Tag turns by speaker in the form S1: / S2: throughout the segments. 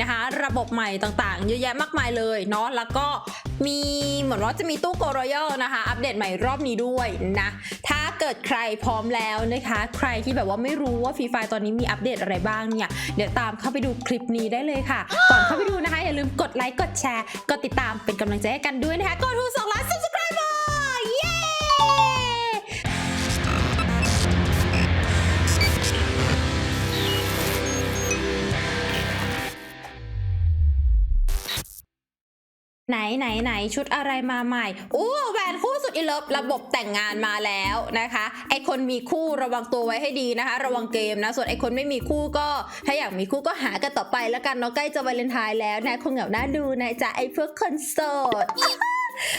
S1: นะคะ ระบบใหม่ต่างๆ เยอะแยะมากมายเลยเนาะแล้วก็มีเหมือนว่าจะมีตู้โกรยัลนะคะ อัปเดตใหม่รอบนี้ด้วยนะ ถ้าเกิดใครพร้อมแล้วนะคะ ใครที่แบบว่าไม่รู้ว่าฟรีไฟตอนนี้มีอัปเดตอะไรบ้างเนี่ย เดี๋ยวตามเข้าไปดูคลิปนี้ได้เลยค่ะ ก่อนเข้าไปดูนะคะ อย่าลืมกดไลค์กดแชร์ กดติดตามเป็นกำลังใจให้กันด้วยนะคะกดทูสองล้าน ไหนไหนไหนชุดอะไรมาใหม่อู้แหวนคู่สุดอีเลิฟระบบแต่งงานมาแล้วนะคะ ไอคนมีคู่ระวังตัวไว้ให้ดีนะคะ ระวังเกมนะ ส่วนไอคนไม่มีคู่ก็ ถ้าอยากมีคู่ก็หากันต่อไปแล้วกันเนาะใกล้จะวาเลนไทน์แล้วนะคงเหงาหน้าดูนะจ๊ะไอพวกคนโสด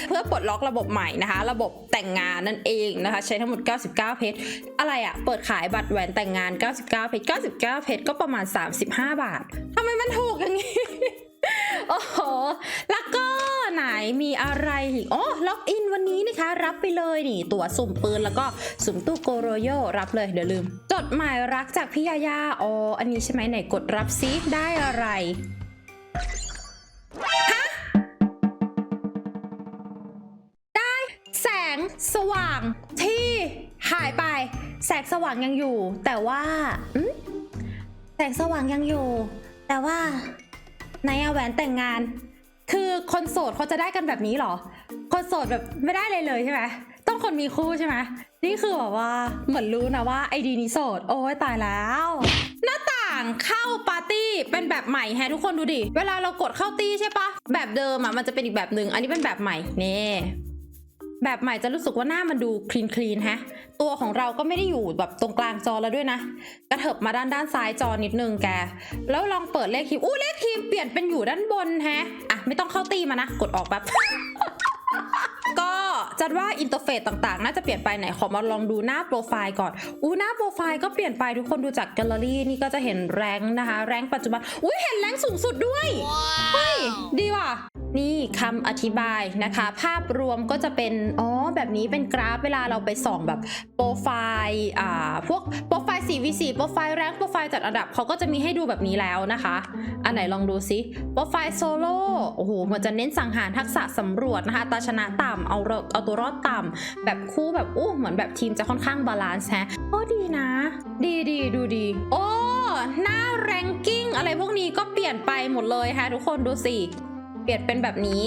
S1: เพื่อปลดล็อกระบบใหม่นะคะ ระบบแต่งงานนั่นเองนะคะ ใช้ทั้งหมด 99 เพชรอะไรอะเปิดขายบัตรแหวนแต่งงาน 99 เพชร99 เพชรก็ประมาณ 35 บาททำไมมันถูกอย่างนี้ โอ้โห แล้วก็ไหนมีอะไรอีกอ๋อล็อกอินวันนี้นะคะ รับไปเลยนี่ ตั๋วสุ่มปืนแล้วก็สุ่มตู้โกโรโยรับเลยเดี๋ยวลืม จดหมายรักจากพี่ยายาอ๋ออันนี้ใช่ไหมไหนกดรับซิได้อะไรแสงสว่างที่หายไป แสงสว่างยังอยู่ แต่ว่าแสงสว่างยังอยู่ แต่ว่า ในอะแหวนแต่งงาน คือคนโสดเขาจะได้กันแบบนี้หรอ คนโสดแบบไม่ได้เลยเลยใช่ไหมต้องคนมีคู่ใช่ไหมนี่คือแบบว่าเหมือนรู้นะว่าไอดีนี้โสด โอ้ยตายแล้ว หน้าต่างเข้าปาร์ตี้เป็นแบบใหม่แฮทุกคนดูดิ เวลาเรากดเข้าตี้ใช่ปะแบบเดิมอะมันจะเป็นอีกแบบหนึ่งอันนี้เป็นแบบใหม่เน่ แบบใหม่จะรู้สึกว่าหน้ามันดูคลีนคลีนฮะ ตัวของเราก็ไม่ได้อยู่แบบตรงกลางจอแล้วด้วยนะ กระเถิบมาด้านด้านซ้ายจอนิดนึงแก แล้วลองเปิดเลขทีมอู้เลขทีมเปลี่ยนเป็นอยู่ด้านบนแฮะ อะไม่ต้องเข้าตีมานะ กดออกแบบก็จัดว่าอินเทอร์เฟซต่างๆ น่าจะเปลี่ยนไปไหนขอมาลองดูหน้าโปรไฟล์ก่อน อู้หน้าโปรไฟล์ก็เปลี่ยนไปทุกคนดูจากแกลเลอรี่นี่ก็จะเห็นแรงค์นะคะ แรงค์ปัจจุบัน อุ้ยเห็นแรงค์สูงสุดด้วย เฮ้ยดีว่ะ นี่คำอธิบายนะคะ ภาพรวมก็จะเป็น อ๋อ แบบนี้เป็นกราฟเวลาเราไปส่องแบบโปรไฟล์อ่าพวกโปรไฟล์ 4v4 โปรไฟล์แรงค์โปรไฟล์จัดอันดับเขาก็จะมีให้ดูแบบนี้แล้วนะคะ อันไหนลองดูซิโปรไฟล์โซโล่โอ้โหมันจะเน้นสังหารทักษะสำรวจนะคะตาชนะต่ำเอาเราเอาตัวรอดต่ำแบบคู่แบบอู้เหมือนแบบทีมจะค่อนข้างบาลานซ์แฮะโอ้ดีนะ ดีดีดูดี โอ้หน้าแรงกิ้งอะไรพวกนี้ก็เปลี่ยนไปหมดเลยฮะทุกคนดูสิ เปลี่ยนเป็นแบบนี้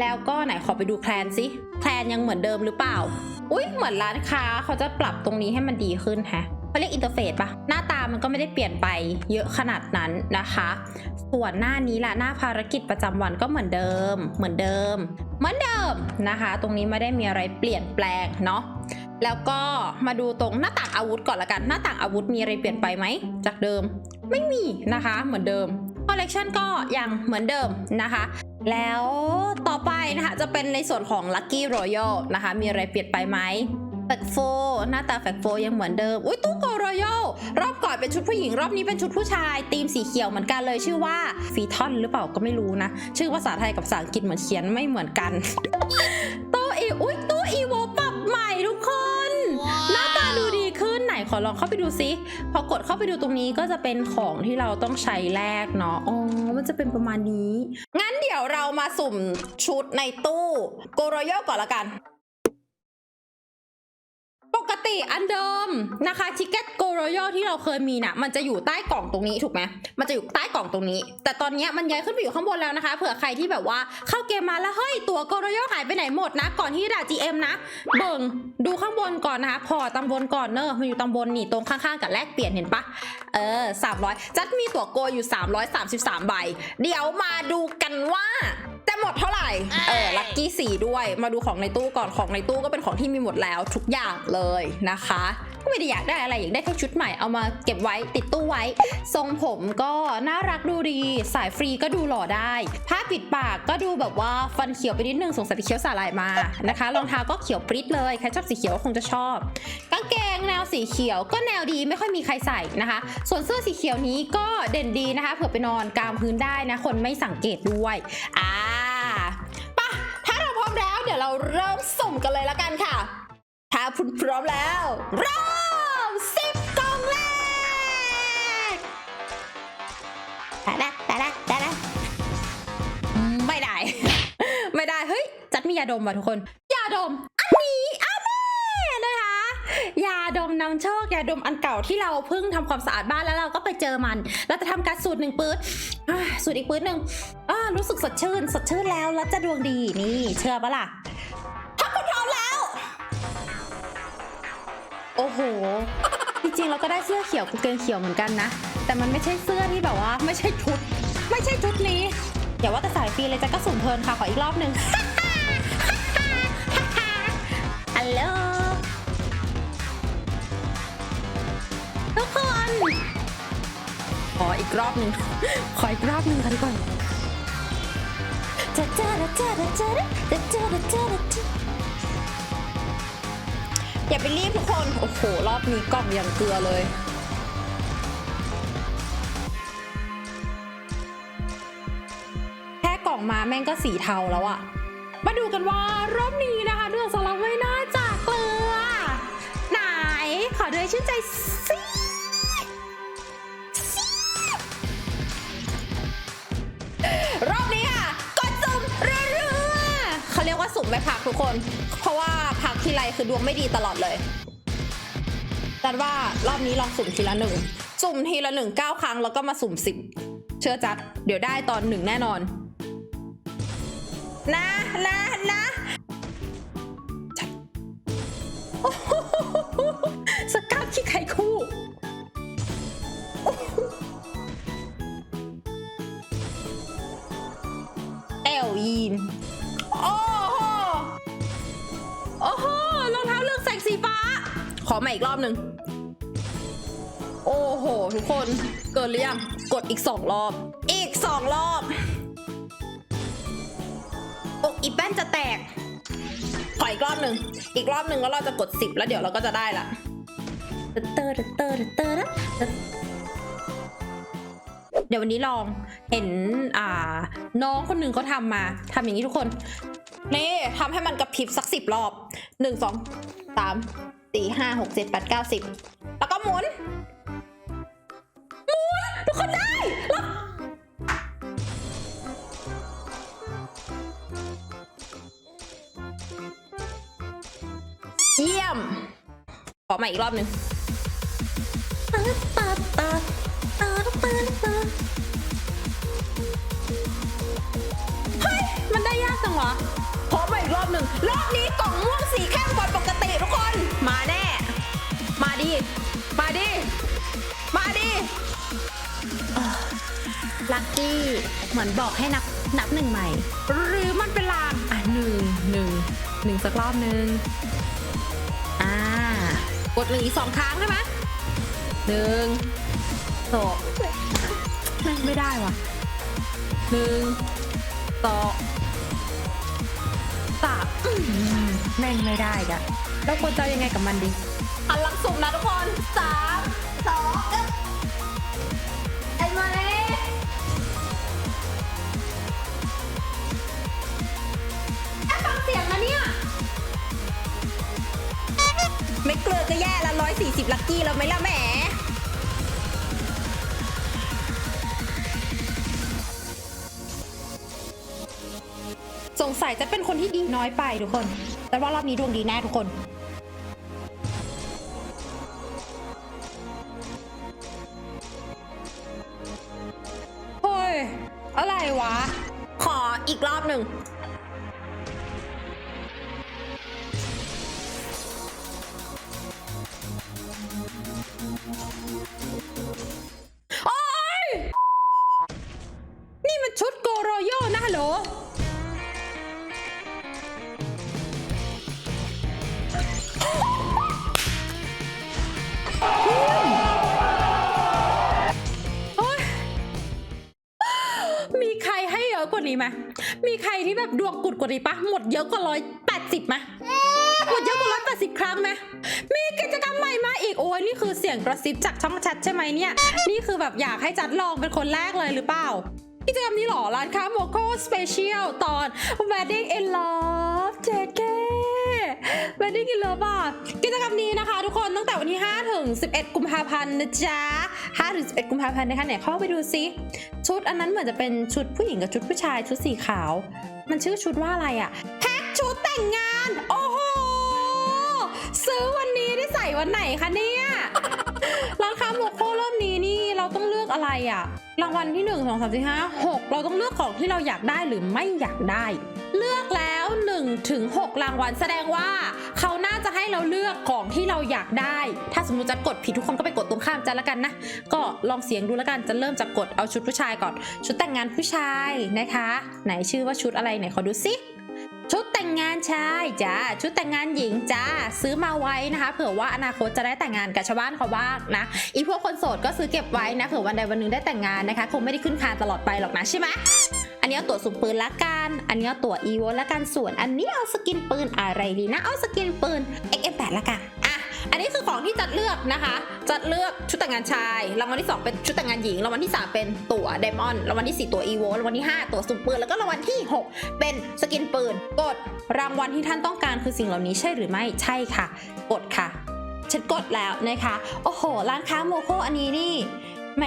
S1: แล้วก็ไหนขอไปดูแพลนสิแพลนยังเหมือนเดิมหรือเปล่า อุ้ยเหมือนร้านค้าเขาจะปรับตรงนี้ให้มันดีขึ้นแฮะเขาเรียกอินเทอร์เฟซปะหน้าตามันก็ไม่ได้เปลี่ยนไปเยอะขนาดนั้นนะคะ ส่วนหน้านี้ละหน้าภารกิจประจำวันก็เหมือนเดิม เหมือนเดิม เหมือนเดิมนะคะ ตรงนี้ไม่ได้มีอะไรเปลี่ยนแปลงเนาะแล้วก็มาดูตรงหน้าต่างอาวุธก่อนละกัน หน้าต่างอาวุธมีอะไรเปลี่ยนไปไหมจากเดิม ไม่มีนะคะ เหมือนเดิม คอลเลกชันก็ยังเหมือนเดิมนะคะ แล้วต่อไปนะคะจะเป็นในส่วนของ Lucky Royal นะคะ มีอะไรเปลี่ยนไปไหมแฟกโฟหน้าตาแฟกโฟยังเหมือนเดิม อุ้ยตู้โกรอยัลรอบก่อนเป็นชุดผู้หญิง รอบนี้เป็นชุดผู้ชายธีมสีเขียวเหมือนกันเลยชื่อว่าฟีทอนหรือเปล่าก็ไม่รู้นะ ชื่อภาษาไทยกับภาษาอังกฤษเหมือนเขียนไม่เหมือนกันตู้อีอุ้ยตู ขอลองเข้าไปดูซิ พอกดเข้าไปดูตรงนี้ก็จะเป็นของที่เราต้องใช้แรกเนาะ อ๋อ มันจะเป็นประมาณนี้ งั้นเดี๋ยวเรามาสุ่มชุดในตู้โกโรโยก่อนละกัน ติอันเดิมนะคะทิกเก็ตโกโรโยที่เราเคยมีน่ะมันจะอยู่ใต้กล่องตรงนี้ถูกไหมมันจะอยู่ใต้กล่องตรงนี้ แต่ตอนนี้มันย้ายขึ้นไปอยู่ข้างบนแล้วนะคะ เผื่อใครที่แบบว่าเข้าเกมมาแล้วเฮ้ยตัวโกโรโยหายไปไหนหมดนะ ก่อนที่ด่า GM นะ เบิ่งดูข้างบนก่อนนะคะพอตำบลก่อนเนอะมันอยู่ตำบลนี่ตรงข้างๆกับแลกเปลี่ยนเห็นปะเออ300จัดมีตั๋วโกอยู่ 333 ใบ เดี๋ยวมาดูกันว่า หมดเท่าไหร่ เออลัคกี้สีด้วย มาดูของในตู้ก่อนของในตู้ก็เป็นของที่มีหมดแล้วทุกอย่างเลยนะคะ ก็ไม่ได้อยากได้อะไรอยากได้แค่ชุดใหม่เอามาเก็บไว้ติดตู้ไว้ ทรงผมก็น่ารักดูดี สายฟรีก็ดูหล่อได้ ผ้าปิดปากก็ดูแบบว่าฟันเขียวไปนิดนึงสงสัยไปเคี้ยวสาหร่ายมานะคะรองเท้าก็เขียวปริ๊ดเลยใครชอบสีเขียวก็คงจะชอบกางเกงแนวสีเขียวก็แนวดีไม่ค่อยมีใครใส่นะคะ ส่วนเสื้อสีเขียวนี้ก็เด่นดีนะคะ เผื่อไปนอนกลางพื้นได้นะ คนไม่สังเกตด้วยอ่า เดี๋ยวเราเริ่มสุ่มกันเลยละกันค่ะ ถ้าคุณพร้อมแล้วเริ่มสิบกล่องแรกแต่ละแต่ละแต่ละไม่ได้ ไม่ได้ เฮ้ย จัดมียาดมว่ะทุกคน ยาดม ยาดมนำโชคยาดมอันเก่าที่เราเพิ่งทำความสะอาดบ้านแล้วเราก็ไปเจอมัน เราจะทำการสูตรหนึ่งปื๊ดสูตรอีกปื๊ดหนึ่งรู้สึกสดชื่น สดชื่นแล้วแล้วจะดวงดีนี่ เชื่อปะล่ะพักคุณพร้อมแล้ว โอ้โห จริงๆเราก็ได้เสื้อเขียวกางเกงเขียวเหมือนกันนะ แต่มันไม่ใช่เสื้อที่แบบว่า ไม่ใช่ชุด ไม่ใช่ชุดนี้อย่าว่าแต่สายฟรีเลยจะก็สุ่มเพลินค่ะขออีกรอบหนึ่งฮัลโหล ขออีกรอบหนึ่งขออีกรอบหนึ่งค่ะทุกคนอย่าไปรีบทุกคน โอ้โห รอบนี้กล่องอย่างเกลือเลยแค่กล่องมาแม่งก็สีเทาแล้วอะมาดูกันว่ารอบนี้นะคะเดือนสลังไม่น่าจะเกลือ ไหน ขอดูให้ชื่นใจสิ เขาเรียกว่าสุ่มไม่พักทุกคน เพราะว่าพักทีไรคือดวงไม่ดีตลอดเลยจัดว่ารอบนี้ลองสุ่มทีละหนึ่ง สุ่มทีละหนึ่งเก้าครั้งแล้วก็มาสุ่มสิบเชื่อจัด เดี๋ยวได้ตอนหนึ่งแน่นอน นะนะนะสกัดที่ไข่คู่เอลยีน โอ้โห โอ้โห รองเท้าเลือกแสงสีฟ้า ขอใหมาอีกรอบหนึ่ง โอ้โห ทุกคน เกินหรือยัง กดอีกสองรอบ อีกสองรอบ อกอีแป้นจะแตก ขออีกรอบหนึ่ง อีกรอบหนึ่งแล้วเราจะกด10แล้วเดี๋ยวเราก็จะได้ละเตอร์เตอร์เตอร์เตอร์ เดี๋ยววันนี้ลองเห็นอ่าน้องคนหนึ่งเขาทำมาทำอย่างนี้ทุกคน นี่ทำให้มันกระพริบสักสิบรอบหนึ่งสองสามสี่ห้าหกเจ็ดแปดเก้าสิบแล้วก็หมุน หมุน ทุกคนได้แล้วเยี่ยม ขอใหม่อีกรอบหนึ่ง ได้ยากจังวะขอใหม่อีกรอบหนึ่งรอบนี้กล่องม่วงสีเข้มกว่าปกติทุกคน มาแน่ มาดิ มาดิ มาดิลัคกี้เหมือนบอกให้นับนับหนึ่งใหม่ หรือมันเป็นลางอะหนึ่งหนึ่งหนึ่งสักรอบหนึ่งอ่ากดหนึ่งอีกสองครั้งใช่ไหมหนึ่งสองแม่งไม่ได้ว่ะหนึ่งสอง สามอื้อหือแม่งไม่ได้กะแล้วควรจะยังไงกับมันดี หันหลังสุ่มนะทุกคนสามสองเอ๊ะไอ้มาเลยแอฟังเสียงนะเนี่ย ไม่เกลือก็แย่ละร้อยสี่สิบลักกี้แล้วไหมล่ะแหม งสัยจะเป็นคนที่ดีน้อยไปทุกคน แต่ว่ารอบนี้ดวงดีแน่ทุกคน มีใครที่แบบดวงกุดกว่านี้ปะหมดเยอะกว่าร้อยแปดสิบไหมหมดเยอะกว่าร้อยแปดสิบครั้งไหมมีกิจกรรมใหม่มาอีกโอ้ยนี่คือเสียงกระซิบจากช่องแชทใช่ไหมเนี่ย นี่คือแบบอยากให้จัดลองเป็นคนแรกเลยหรือเปล่ากิจกรรมนี้หรอร้านค้าโมโก้สเปเชียลตอน Wedding in Love เจ๊เก้ Wedding in Love อะกิจกรรมนี้นะคะ ทุกคนตั้งแต่วันที่5ถึง 11 กุมภาพันธ์นะจ๊ะ5ถึง 11 กุมภาพันธ์นะคะเนี่ยเข้าไปดูซิชุดอันนั้นเหมือนจะเป็นชุดผู้หญิงกับชุดผู้ชายชุดสีขาว มันชื่อชุดว่าอะไรอะแพ็คชุดแต่งงาน โอ้โหซื้อวันนี้ได้ใส่วันไหนคะเนี่ยร้านค้าโมโครอบนี้นี่เราต้องเลือกอะไรอะรางวัลที่ 1 2 3 4 5 6 เราต้องเลือกของที่เราอยากได้หรือไม่อยากได้ เลือกแล้ว1ถึง6รางวัลแสดงว่าเขาน่าจะให้เราเลือกของที่เราอยากได้ ถ้าสมมติจะกดผิดทุกคนก็ไปกดตรงข้ามจะละกันนะ ก็ลองเสียงดูแล้วกันจะเริ่มจากกดเอาชุดผู้ชายก่อน ชุดแต่งงานผู้ชายนะคะ ไหนชื่อว่าชุดอะไรไหนขอดูสิชุดแต่งงานชายจ้าชุดแต่งงานหญิงจ้าซื้อมาไว้นะคะ เผื่อว่าอนาคตจะได้แต่งงานกับชาวบ้านเขาบ้างนะอีพวกคนโสดก็ซื้อเก็บไว้นะเผื่อวันใดวันหนึ่งได้แต่งงานนะคะ คงไม่ได้ขึ้นคานตลอดไปหรอกนะใช่ไหม นนี้เอาตัวสุ่มปืนละกัน อันนี้เอาตัวอีโวละกัน ส่วน อันนี้เอาสกินปืนอะไรดีนะ เอาสกินปืน XM8 ละกันอะอันนี้คือของที่จัดเลือกนะคะ จัดเลือกชุดแต่งงานชาย รางวัลที่ 2 เป็นชุดแต่งงานหญิง รางวัลที่ 3 เป็นตั๋วไดมอนด์ รางวัลที่ 4 ตัวอีโว รางวัลที่ 5 ตัวสุ่มปืน แล้วก็รางวัลที่ 6 เป็นสกินปืน กดรางวัลที่ท่านต้องการคือสิ่งเหล่านี้ใช่หรือไม่ ใช่ค่ะ กดค่ะ ฉันกดแล้วนะคะ โอ้โห ร้านค้าโมโคอันนี้นี่ แหม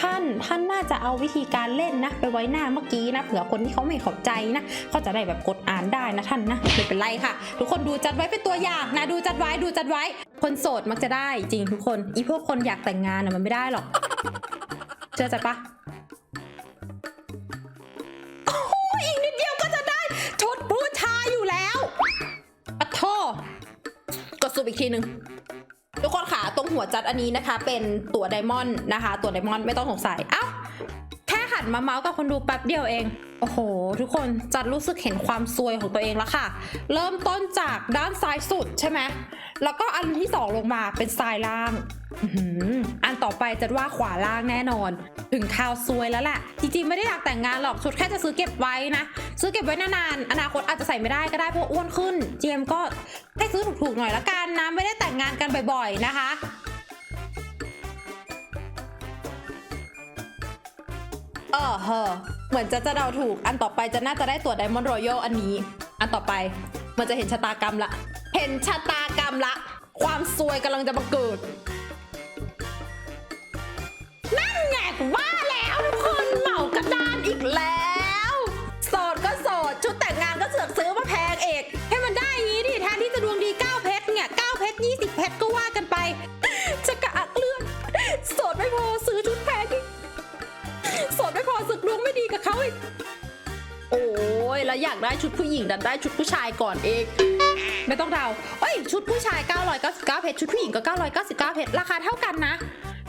S1: ท่านท่านน่าจะเอาวิธีการเล่นนะ ไปไว้หน้าเมื่อกี้นะเผื่อคนที่เขาไม่เข้าใจนะเขาจะได้แบบกดอ่านได้นะท่านนะไม่เป็นไรค่ะ ทุกคนดูจัดไว้เป็นตัวอย่างนะ ดูจัดไว้ดูจัดไว้ คนโสดมักจะได้จริงทุกคนอีพวกคนอยากแต่งงานนะมันไม่ได้หรอกเชื่อใจปะโอ้โหอีกนิดเดียวก็จะได้ชุดบูชาอยู่แล้วอะโทกดสูอีกทีหนึ่ง หัวจัดอันนี้นะคะ เป็นตัวไดมอนด์นะคะ ตัวไดมอนด์ไม่ต้องสงสัย เอ้า มาเมาส์กับคนดูแป๊บเดียวเอง โอ้โห ทุกคนจัดรู้สึกเห็นความซวยของตัวเองแล้วค่ะ เริ่มต้นจากด้านซ้ายสุดใช่ไหมแล้วก็อันที่สองลงมาเป็นซ้ายล่างอืมอันต่อไปจัดว่าขวาล่างแน่นอน ถึงข่าวซวยแล้วแหละ จริงๆไม่ได้อยากแต่งงานหรอกชุดแค่จะซื้อเก็บไว้นะ ซื้อเก็บไว้นานๆอนาคตอาจจะใส่ไม่ได้ก็ได้เพราะอ้วนขึ้น เจมก็ให้ซื้อถูกๆหน่อยละกันนะไม่ได้แต่งงานกันบ่อยๆนะคะ เออเหอะเหมือนจะจะเดาถูก อันต่อไปจะน่าจะได้ตัวไดมอนด์รอยัลอันนี้ อันต่อไปมันจะเห็นชะตากรรมละ เห็นชะตากรรมละ ความซวยกำลังจะมาเกิด นั่นไงว่าแล้วทุกคนเหมากระดานอีกแล้ว อีกโอ้ยแล้วอยากได้ชุดผู้หญิงดันได้ชุดผู้ชายก่อนเอง ไม่ต้องเดาเอ้ยชุดผู้ชาย 999 เพชรชุดผู้หญิงก็ 999 เพชรราคาเท่ากันนะ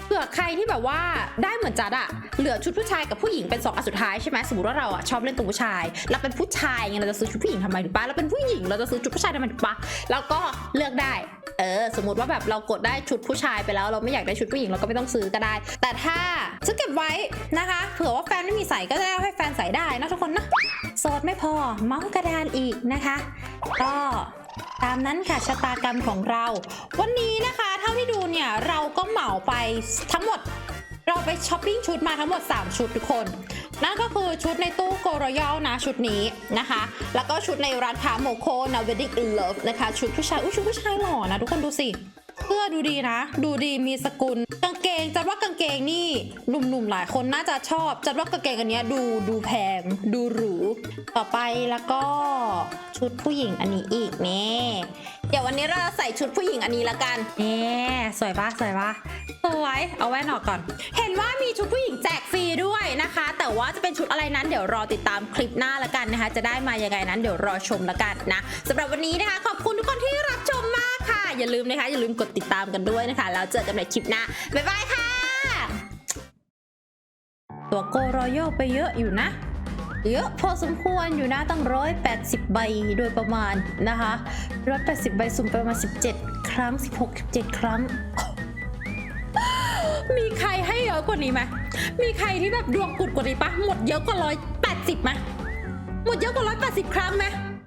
S1: เผื่อใครที่แบบว่าได้เหมือนจัดอะเหลือชุดผู้ชายกับผู้หญิงเป็นสองอันสุดท้ายใช่ไหมสมมติว่าเราอะชอบเล่นตัวผู้ชายเราเป็นผู้ชายไงเราจะซื้อชุดผู้หญิงทำไมถูกปะเราเป็นผู้หญิงเราจะซื้อชุดผู้ชายทำไมถูกปะแล้วก็เลือกได้ เออ สมมติว่าแบบเรากดได้ชุดผู้ชายไปแล้ว เราไม่อยากได้ชุดผู้หญิงเราก็ไม่ต้องซื้อก็ได้ แต่ถ้าซื้อเก็บไว้นะคะ เผื่อว่าแฟนไม่มีใส่ก็จะได้ให้แฟนใส่ได้นะทุกคนนะโสดไม่พอเมาส์กระดานอีกนะคะ ก็ตามนั้นค่ะชะตากรรมของเรา วันนี้นะคะ เท่าที่ดูเนี่ยเราก็เหมาไปทั้งหมด เราไปช้อปปิ้งชุดมาทั้งหมด 3 ชุดทุกคน นั่นก็คือชุดในตู้โกรยัลนะชุดนี้นะคะ แล้วก็ชุดในร้านค้าโมโคนะเวดดิ้งอินเลิฟนะคะ ชุดผู้ชายอุ้ยชุดผู้ชายหล่อนะทุกคนดูสิเสื้อดูดีนะ ดูดีมีสกุล กางเกงจัดว่ากางเกงนี่หนุ่มๆหลายคนน่าจะชอบจัดว่ากางเกงอันเนี้ยดูดูแพง ดูหรู ต่อไปแล้วก็ชุดผู้หญิงอันนี้อีกเนี่ เดี๋ยววันนี้เราใส่ชุดผู้หญิงอันนี้ละกันนี่สวยปะสวยปะสวยเอาแว่นออกก่อน เห็นว่ามีชุดผู้หญิงแจกฟรีด้วยนะคะ แต่ว่าจะเป็นชุดอะไรนั้นเดี๋ยวรอติดตามคลิปหน้าละกันนะคะ จะได้มายังไงนั้นเดี๋ยวรอชมละกันนะสำหรับวันนี้นะคะ ขอบคุณทุกคนที่รับชมมากค่ะ อย่าลืมนะคะ อย่าลืมกดติดตามกันด้วยนะคะแล้วเจอกันในคลิปหน้าบ๊ายบายค่ะ ตัวโกรอยัลไปเยอะอยู่นะ เยอะพอสมควรอยู่นะตั้งร้อยแปดสิบใบโดยประมาณนะคะร้อยแปดสิบใบสุ่มไปประมาณสิบเจ็ดครั้งสิบหกสิบเจ็ดครั้ง มีใครให้เยอะกว่านี้ไหมมีใครที่แบบดวงกุดกว่านี้ปะหมดเยอะกว่าร้อยแปดสิบไหมหมดเยอะกว่าร้อยแปดสิบครั้งไหม